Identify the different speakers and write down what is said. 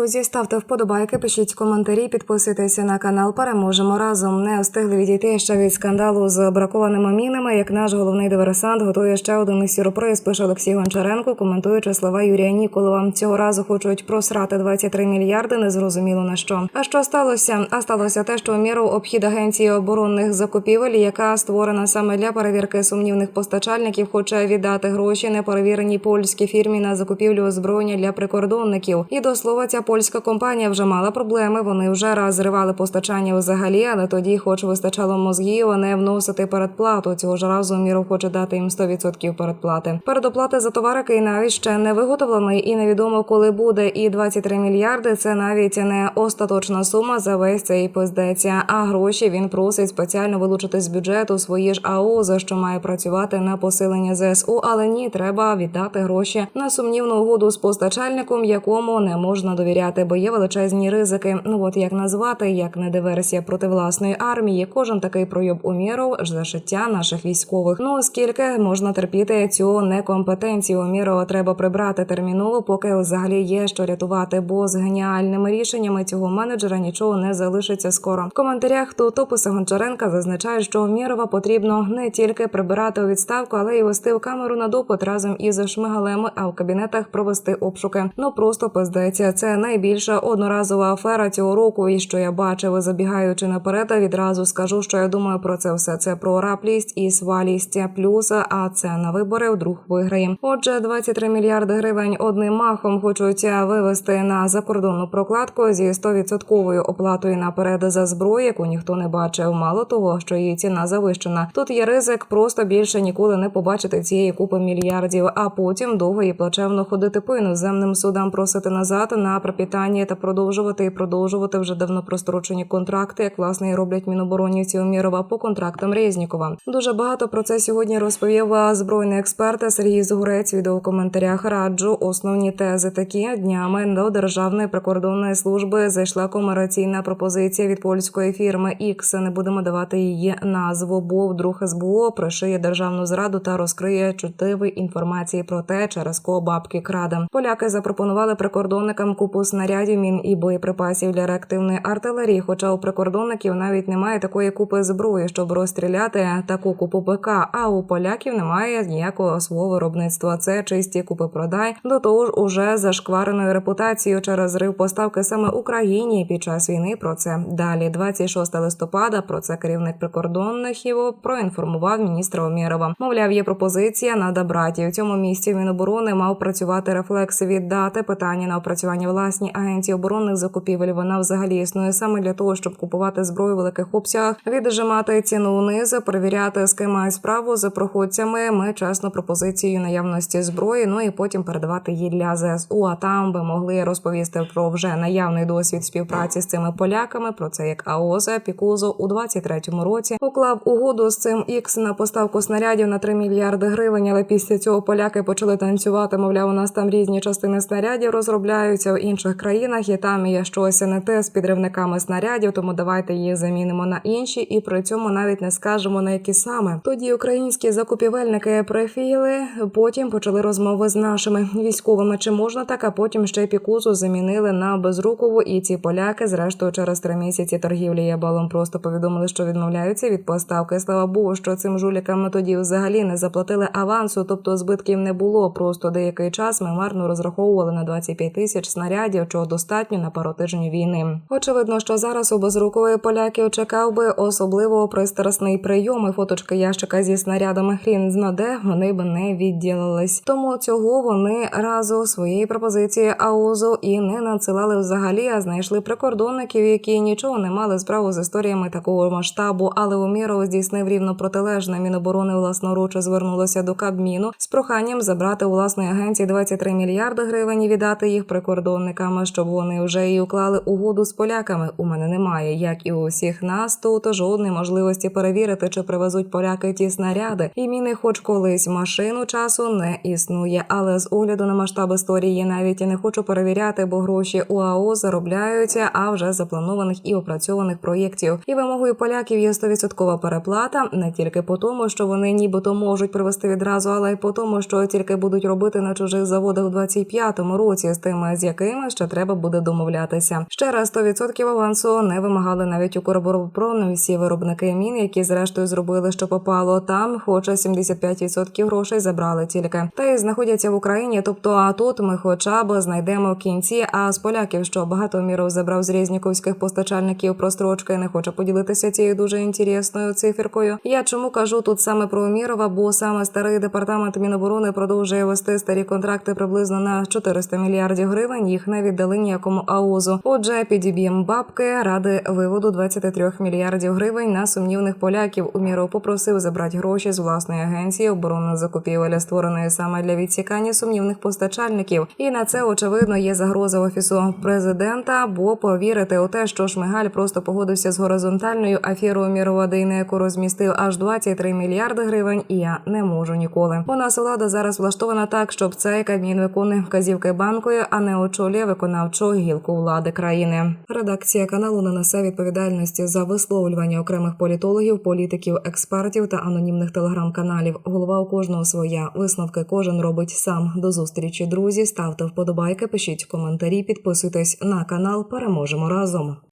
Speaker 1: Друзі, ставте вподобайки, пишіть коментарі, підписуйтеся на канал. Переможемо разом. Не встигли відійти ще від скандалу з бракованими мінами. Як наш головний диверсант готує ще один сюрприз. Пише Олексій Гончаренко, коментуючи слова Юрія Ніколова. Цього разу хочуть просрати 23 мільярди. Незрозуміло на що. А що сталося? А сталося те, що Уміров обхід агенції оборонних закупівель, яка створена саме для перевірки сумнівних постачальників, хоче віддати гроші неперевіреній польській фірмі на закупівлю озброєння для прикордонників. І до слова, ця польська компанія вже мала проблеми. Вони вже раз зривали постачання взагалі, але тоді, хоч вистачало мозгів, не вносити передплату. Цього ж разу Міров хоче дати їм 100% передплати. Передоплати за товар, який навіть ще не виготовлений, і невідомо коли буде. І 23 мільярди це навіть не остаточна сума за весь цей пиздеться. А гроші він просить спеціально вилучити з бюджету свої ж АО, за що має працювати на посилення ЗСУ. Але ні, треба віддати гроші на сумнівну угоду з постачальником, якому не можна довіряти, бо є величезні ризики. Ну от як назвати, як не диверсія проти власної армії. Кожен такий пройоб уміров за життя наших військових. Ну скільки можна терпіти цю некомпетенцію? Умірова треба прибрати терміново, поки взагалі є що рятувати. Бо з геніальними рішеннями цього менеджера нічого не залишиться скоро. В коментарях до тописа Гончаренка зазначають, що Умірова потрібно не тільки прибирати у відставку, але й вести в камеру на допит разом із шмигалем, а в кабінетах провести обшуки. Ну просто пиздеться. Це найбільша одноразова афера цього року. І що я бачив, забігаючи наперед, відразу скажу, що я думаю про це все. Це про раплість і свалість. Плюс, а це на вибори вдруг виграє. Отже, 23 мільярди гривень одним махом хочуть вивести на закордонну прокладку зі 100% оплатою наперед за зброю, яку ніхто не бачив. Мало того, що її ціна завищена. Тут є ризик просто більше ніколи не побачити цієї купи мільярдів, а потім довго і плачевно ходити по іноземним судам, просити назад на пропітання та продовжувати і продовжувати вже давно прострочені контракти, як власне і роблять міноборонівці Умірова по контрактам Резнікова. Дуже багато про це сьогодні розповів збройний експерт Сергій Згурець. Відео в коментарях раджу основні тези такі днями до державної прикордонної служби зайшла комерційна пропозиція від польської фірми X. Не будемо давати її назву, бо вдруг СБУ пришиє державну зраду та розкриє чутливі інформації про те, через кого бабки краде. Поляки запропонували прикордонникам купу снарядів, мін і боєприпасів для реактивної артилерії. Хоча у прикордонників навіть немає такої купи зброї, щоб розстріляти таку купу БК. А у поляків немає ніякого свого виробництва. Це чисті купи продай. До того ж, уже зашквареною репутацією через зрив поставки саме Україні під час війни. Про це далі, 26 листопада. Про це керівник прикордонників проінформував міністра Омєрова. Мовляв, є пропозиція на добраті. У цьому місці Міноборони мав працювати рефлекс віддати питання на опрацювання власній агенції оборонних закупівель. Вона взагалі існує саме для того, щоб купувати зброю в великих обсягах, віджимати ціну униз, перевіряти з ким справу за проходцями. Ми чесно пропозицією наявності зброї. Ну і потім передавати її для ЗСУ. А там би могли розповісти про вже наявний досвід співпраці з цими поляками. Про це як АОЗ Пікузо у 23-му році уклав угоду з цим Ікс на поставку снарядів на 3 мільярди гривень. Але після цього поляки почали танцювати. Мовляв, у нас там різні частини снарядів розробляються в інших країнах, і там є щось не те з підривниками снарядів. Тому давайте їх замінимо на інші, і при цьому навіть не скажемо на які саме. Тоді українські закупівельники префіли. Потім почали розмови з нашими військовими. Чи можна так? А потім ще пікузу замінили на безрукову. І ці поляки, зрештою, через три місяці торгівлі ябалом просто повідомили, що відмовляються від поставки. Слава Богу, що цим жулікам тоді взагалі не заплатили авансу, тобто збитків не було. Просто деякий час ми марно розраховували на 25 тисяч снарядів, чого достатньо на пару тижнів війни. Очевидно, що зараз у безрукової поляків чекав би особливо пристрасний прийом і фоточки ящика зі снарядами. Хрін знаде, вони б не відділились. Тому цього вони разу своєї пропозиції АУЗу і не надсилали взагалі, а знайшли прикордонників, які нічого не мали справу з історіями такого масштабу. Але Уміров здійснив рівно протилежне. Міноборони власноруч звернулося до Кабміну з проханням забрати у власної агенції 23 мільярди гривень і віддати їх прикордонникам, щоб вони вже і уклали угоду з поляками. У мене немає, як і у всіх нас, тут жодної можливості перевірити, чи привезуть поляки ті снаряди. І міни, хоч колись машину часу не існує. Але з огляду на масштаб історії навіть і не хочу перевіряти, бо гроші УАО заробляються, а вже запланованих і опрацьованих проєктів. І вимогою поляків є 100% переплата не тільки по тому, що вони нібито можуть привезти відразу, але й по тому, що тільки будуть робити на чужих заводах у 25-му році з тими, з якими ще треба буде домовлятися. Ще раз 100% авансу не вимагали навіть у Коробороброну всі виробники мін, які зрештою зробили, що попало там. Хоча 75% грошей забрали тільки та й знаходяться в Україні. Тобто, а тут ми хоча б знайдемо в кінці. А з поляків, що багато міров забрав з різніковських постачальників прострочки, не хоче поділитися цією дуже інтересною циферкою. Я чому кажу тут саме про Умірова, бо саме старий департамент Міноборони продовжує вести старі контракти приблизно на 400 мільярдів гривень. Їх не віддали ніякому аузу. Отже, підіб'єм бабки ради виводу 23 мільярдів гривень на сумнівних поляків. Уміров попросив забрати гроші з власної агенції оборонних закупівель, створеної саме для відсікання сумнівних постачальників. І на це очевидно є загроза офісу президента. Бо повірити у те, що Шмигаль просто погодився з горизонтальною аферою Мірова, на яку розмістив аж 23 мільярди гривень. І я не можу ніколи. У нас влада зараз влаштована так, щоб цей кабмін виконує вказівки банкою, а не очолює виконавчу гілку влади країни. Редакція каналу не несе відповідальності за висловлювання окремих політологів, політиків, експертів та анонімних телеграм-каналів. Голова у кожного своя. Висновки кожен робить сам. До зустрічі, друзі. Ставте вподобайки, пишіть коментарі, підписуйтесь на канал. Переможемо разом.